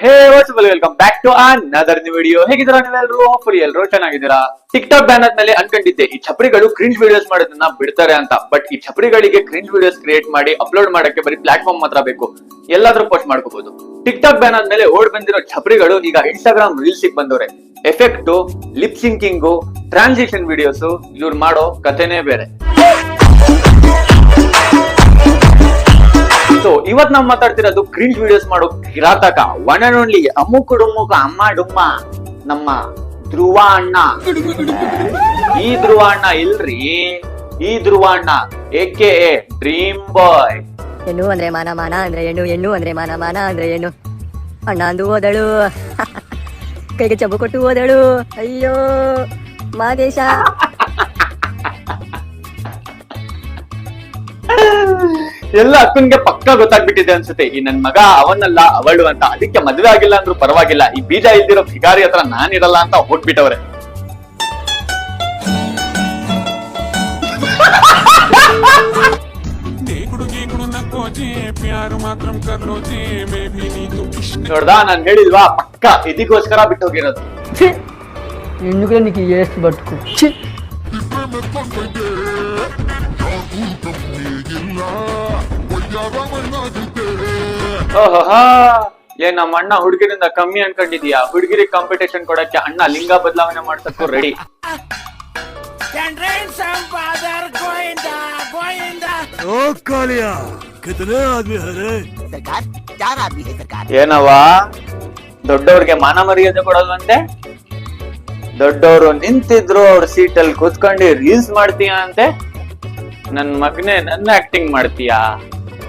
Hey welcome back to another video ಹೇಗಿದ್ದೀರಾ ನೀವೆಲ್ಲರೂ full ಎಲ್ಲರೂ ಚೆನ್ನಾಗಿದ್ದೀರಾ. ಟಿಕ್ ಟಾಕ್ ಬ್ಯಾನರ್ ಮೇಲೆ ಅನ್ಕೊಂಡಿದ್ದೆ, ಈ ಛಪರಿಗಳು ಕ್ರಿಂಜ್ ವಿಡಿಯೋಸ್ ಮಾಡೋದನ್ನ ಬಿಡ್ತಾರೆ ಅಂತ. ಬಟ್ ಈ ಛಪರಿಗಳಿಗೆ ಕ್ರಿಂಜ್ ವಿಡಿಯೋಸ್ ಕ್ರಿಯೇಟ್ ಮಾಡಿ ಅಪ್ಲೋಡ್ ಮಾಡಕ್ಕೆ ಬರೀ ಪ್ಲಾಟ್ಫಾರ್ಮ್ ಮಾತ್ರ ಬೇಕು. ಎಲ್ಲಾದ್ರೂ ಪೋಸ್ಟ್ ಮಾಡ್ಕೋಬಹುದು ಟಿಕ್ ಟಾಕ್ ಬ್ಯಾನ್ ಆದ್ಮೇಲೆ ಓಡ್ ಬಂದಿರೋ ಛಪರಿಗಳು ಈಗ ಇನ್ಸ್ಟಾಗ್ರಾಮ್ ರೀಲ್ಸ್ ಬಂದವ್ರೆ. Effect lip syncing transition videos ಇವ್ರು ಮಾಡೋ ಕಥೆನೇ ಬೇರೆ. ಸೊ ಇವತ್ ನಾವ್ ಮಾತಾಡ್ತಿರೋದು ಕ್ರಿಂಜ್ ವಿಡಿಯೋಸ್ ಮಾಡೋ ಕಿರಾತಕ. ಒನ್ ಅಂಡ್ ಓನ್ಲಿ ಡುಮುಕ್ ಅಮ್ಮ ಡುಮ್ಮ ನಮ್ಮ ಧ್ರುವ ಅಣ್ಣ. ಈ ಧ್ರುವ ಅಣ್ಣ ಇಲ್ರಿ? ಈ ಧ್ರುವ ಅಣ್ಣ ಏಕೆ ಡ್ರೀಮ್ ಬಾಯ್ ಹೆಣ್ಣು ಅಂದ್ರೆ ಮಾನ ಮಾನ ಅಂದ್ರೆ ಹೆಣ್ಣು ಹೆಣ್ಣು ಅಂದ್ರೆ ಮಾನ ಮಾನ ಅಂದ್ರೆ ಹೆಣ್ಣು. ಅಣ್ಣ ಅಂದು ಹೋದಳು. ಕೈಗೆ ಚಬ್ಬು ಕೊಟ್ಟು ಹೋದಳು. ಅಯ್ಯೋ, ಮಾದೇಶ. ಎಲ್ಲ ಅಕ್ಕನ್ಗೆ ಪಕ್ಕ ಗೊತ್ತಾಗ್ಬಿಟ್ಟಿದೆ ಅನ್ಸುತ್ತೆ. ಈ ನನ್ ಮಗ ಅವನಲ್ಲ, ಅವಳು ಅಂತ. ಅದಕ್ಕೆ ಮದ್ವೆ ಆಗಿಲ್ಲ ಅಂದ್ರು ಪರವಾಗಿಲ್ಲ. ಈ ಬೀಜ ಇಲ್ದಿರೋ ಭಿಗಾರಿ ಹತ್ರ ಇರಲ್ಲ ಅಂತ ಹೋಗ್ಬಿಟ್ಟವ್ರೆ. ನೋಡ್ದಾ, ನಾನ್ ಹೇಳಿಲ್ವಾ? ಪಕ್ಕ ಇದಕ್ಕೋಸ್ಕರ ಬಿಟ್ಟು ಹೋಗಿರೋದು ಹೆಣ್ಣುಗಳೇ ಎಷ್ಟು ಬದುಕು? ಏ ನಮ್ಮ ಅಣ್ಣ ಹುಡುಗಿರಿಂದ ಕಮ್ಮಿ ಅನ್ಕೊಂಡಿದ್ಯಾ? ಹುಡುಗಿರಿ ಕಾಂಪಿಟೇಷನ್ ಕೊಡಕ್ಕೆ ಅಣ್ಣ ಲಿಂಗ ಬದಲಾವಣೆ ಮಾಡ್ಸಕ್ಕೂ ರೆಡಿ ಏನವಾ ದೊಡ್ಡವ್ರಿಗೆ ಮಾನ ಮರ್ಯಾದೆ ಕೊಡಲ್ವಂತೆ? ದೊಡ್ಡವರು ನಿಂತಿದ್ರು ಅವ್ರ ಸೀಟಲ್ ಕುತ್ಕೊಂಡಿ ರೀಲ್ಸ್ ಮಾಡ್ತೀಯಾ ಅಂತೆ? ನನ್ ಮಗನೇ ನನ್ನ ಆಕ್ಟಿಂಗ್ ಮಾಡ್ತೀಯಾ?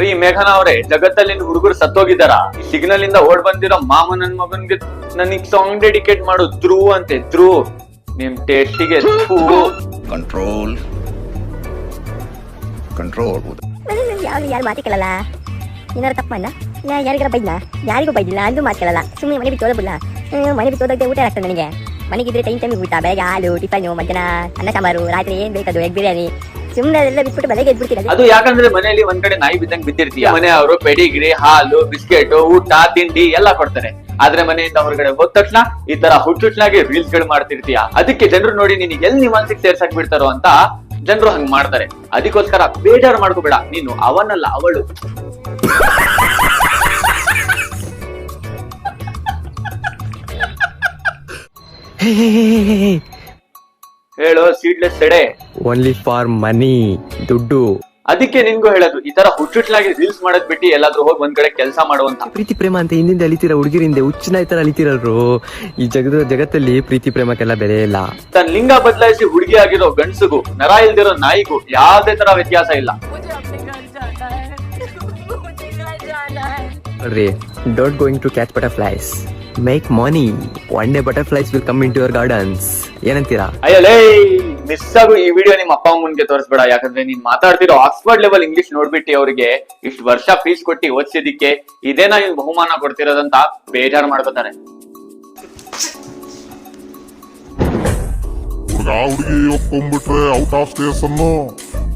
ರೀ ಮೇಘನ ಅವರೇ ಜಗತ್ತಲ್ಲಿ ಹುಡುಗರು ಸತ್ತೋಗಿದಾರ ಈ ಸಿಗ್ನಲ್ ಇಂದ ಓಡ್ ಬಂದಿರೋ ಮಾಮ ನನ್ ಮಗನ್ಗೆ ನನಗ್ ಸಾಂಗ್ ಡೆಡಿಕೇಟ್ ಮಾಡು ಧ್ರುವ್ ಅಂತೆ ಧ್ರುವ್ ನಿಮ್ ಟೇಸ್ಟಿಗೆ ಕಂಟ್ರೋಲ್ ಕಂಟ್ರೋಲ್ ಯಾರು ಯಾರು ಮಾತಿ ಕೇಳಲ್ಲ? ಏನಾರು ತಪ್ಪು ಅಲ್ಲ ನಾ ಯಾರಿಗಾರ ಬೈದ್ನಾ? ಯಾರಿಗೂ ಬೈದಿಲ್ಲ ಅಂದು ಮಾತು ಕೇಳಲ್ಲ. ಸುಮ್ಮನೆ ಮನೆ ಬಿಟ್ಟು ಹೋದಬಿಲ್ಲ ಮನೆ ಬಿಟ್ಟು ಹೋದಾಗ ಊಟ ಆಗ್ತದೆ ನನಗೆ. ಮನೆಗಿದ್ರೆ ಟೈಮ್ ಟೈಮಿಗೆ ಊಟ ಬೆಳಗ್ಗೆ ಹಾಲು ಟಿಫನ್ ಮಧ್ಯಾಹ್ನ ಅನ್ನ ಸಾಂಬಾರು ರಾತ್ರಿ ಏನ್ ಬೇಕದು ಎಗ್ ಬಿರಿಯಾನಿ. ಸುಮ್ಮನೆ ಅದೆಲ್ಲ ಬಿಟ್ಬಿಟ್ಟು ಮನೆಗೆ ಎದ್ಬಿಡ್ತೀನಿ ಅದು ಯಾಕಂದ್ರೆ ಮನೆಯಲ್ಲಿ ಒಂದ್ ಕಡೆ ನಾಯಿ ಬಿದ್ದಂಗ್ ಬಿದ್ದಿರ್ತೀಯ. ಮನೆ ಅವರು ಪೆಡಿಗ್ರಿ ಹಾಲು ಬಿಸ್ಕೆಟ್ ಊಟ ತಿಂಡಿ ಎಲ್ಲ ಕೊಡ್ತಾರೆ. ಆದ್ರೆ ಮನೆಯಿಂದ ಹೊರಗಡೆ ಹೋದ ತಕ್ಷಣ ಈ ತರ ಹುಟ್ಟುಟ್ಲಾಗಿ ರೀಲ್ಸ್ಗಳು ಮಾಡ್ತಿರ್ತೀಯ. ಅದಕ್ಕೆ ಜನರು ನೋಡಿ ನಿನಗೆ ಎಲ್ಲಿ ನಿವಾಸಿಗೆ ಸೇರ್ಸಕ್ ಬಿಡ್ತಾರೋ ಅಂತ ಜನರು ಹಂಗ್ ಮಾಡ್ತಾರೆ. ಅದಕ್ಕೋಸ್ಕರ ಬೇಜಾರು ಮಾಡ್ಕೋಬೇಡ. ನೀನು ಅವನಲ್ಲ ಅವಳು. ಹೇಳೋ ಸೀಡ್ಲೆಸ್ ಸೆಡೆ ಓನ್ಲಿ ಫಾರ್ ಮನಿ ದುಡ್ಡು. ಅದಕ್ಕೆ ನಿನ್ಗೂ ಹೇಳೋದು ಈ ತರ ಹುಚ್ಚುಟ್ಲಾಗಿ ರೀಲ್ಸ್ ಮಾಡೋದ್ ಬಿಟ್ಟು ಎಲ್ಲಾದ್ರೂ ಹೋಗಿ ಒಂದ್ ಕಡೆ ಕೆಲಸ ಮಾಡುವಂತ ಪ್ರೀತಿ ಪ್ರೇಮ ಅಂತ ಹಿಂದಿಂದ ಅಳಿತೀರ ಹುಡುಗಿರಿಂದ ಹುಚ್ಚಿನ ತರ ಅಲಿತಿರಲ್ರು ಈ ಜಗದ ಜಗತ್ತಲ್ಲಿ ಪ್ರೀತಿ ಪ್ರೇಮಕ್ಕೆಲ್ಲ ಬೆಲೆ ಇಲ್ಲ. ತನ್ನ ಲಿಂಗ ಬದಲಾಯಿಸಿ ಹುಡುಗಿ ಆಗಿರೋ ಗಂಡಸಿಗೂ ನರ ಇಲ್ದಿರೋ ನಾಯಿಗೂ ಯಾವ್ದೇ ತರ ವ್ಯತ್ಯಾಸ ಇಲ್ಲ. ನೋಡ್ರಿ don't going to catch butterflies make money one day butterflies will come in to your gardens ಏನಂತೀರಾ ಅಯ್ಯಲೇ ಮಿಸ್ ಆಗು ಈ ವಿಡಿಯೋ ನಿಮ್ಮ ಅಪ್ಪ ಅಮ್ಮನ್ಗೆ ತೋರಿಸ್ಬೇಡ. ಯಾಕಂದ್ರೆ ನೀನ್ ಮಾತಾಡ್ತಿರೋ ಆಕ್ಸ್ಫರ್ಡ್ ಲೆವೆಲ್ ಇಂಗ್ಲಿಷ್ ನೋಡ್ಬಿಟ್ಟು ಅವ್ರಿಗೆ ಇಷ್ಟು ವರ್ಷ ಫೀಸ್ ಕೊಟ್ಟು ಓದಿಸಿದಕ್ಕೆ ಇದೇನಾ ನೀನ್ ಬಹುಮಾನ ಕೊಡ್ತಿರೋದಂತ ಬೇಜಾರ್ ಮಾಡ್ಕೋತಾರೆ ಹುಡುಗ ಒಪ್ಕೊಂಡ್ಬಿಟ್ರೆ ಔಟ್ ಆಫ್ ಸ್ಟೇಷನ್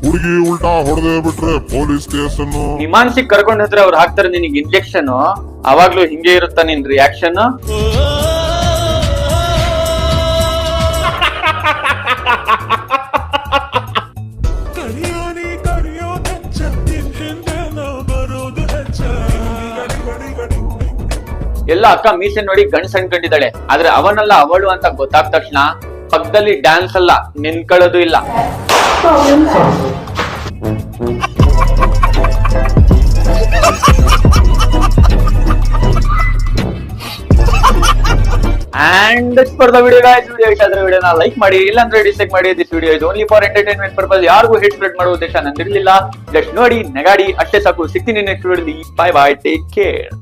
ಹುಡುಗಿ ಉಲ್ಟಾ ಹೊಡೆದೇ ಬಿಟ್ರೆ ಪೊಲೀಸ್ ಸ್ಟೇಷನ್ ಕರ್ಕೊಂಡ್ ಹೋದ್ರೆ ಅವ್ರು ಹಾಕ್ತಾರೆ ನಿನಗೆ ಇಂಜೆಕ್ಷನ್ ಅವಾಗ್ಲೂ ಹಿಂಗೆ ಇರುತ್ತಾ ನಿನ್ ರಿಯಾಕ್ಷನ್ ಎಲ್ಲ ಅಕ್ಕ ಮೀಸೆ ನೋಡಿ ಗಂಡ್ಸ್ ಅನ್ಕೊಂಡಿದ್ದಾಳೆ. ಆದ್ರೆ ಅವನಲ್ಲ ಅವಳು ಅಂತ ಗೊತ್ತಾದ ತಕ್ಷಣ ಪಕ್ಕದಲ್ಲಿ ಡ್ಯಾನ್ಸ್ ಅಲ್ಲ ನಿನ್ಕೊಳ್ಳೋದು ಇಲ್ಲ. That's for video guys video ಇಷ್ಟ ಆದ್ರೆ ವಿಡಿಯೋನ ಲೈಕ್ ಮಾಡಿ ಇಲ್ಲ ಅಂದ್ರೆ ಡಿಸ್ಲೈಕ್ ಮಾಡಿ this video is only for entertainment purpose ಯಾರಿಗೂ ಹಿಟ್ ಸ್ಪ್ರೆಡ್ ಮಾಡೋ ಉದ್ದೇಶ ನಂದಿರಲಿಲ್ಲ. ಜಸ್ಟ್ ನೋಡಿ, ನಗಾಡಿ, ಅಷ್ಟೇ ಸಾಕು. ಸಿಗ್ತೀನಿ ನೆಕ್ಸ್ಟ್ ವಿಡಿಯೋಲಿ ಬಾಯ್ ಬಾಯ್ ಟೇಕ್ ಕೇರ್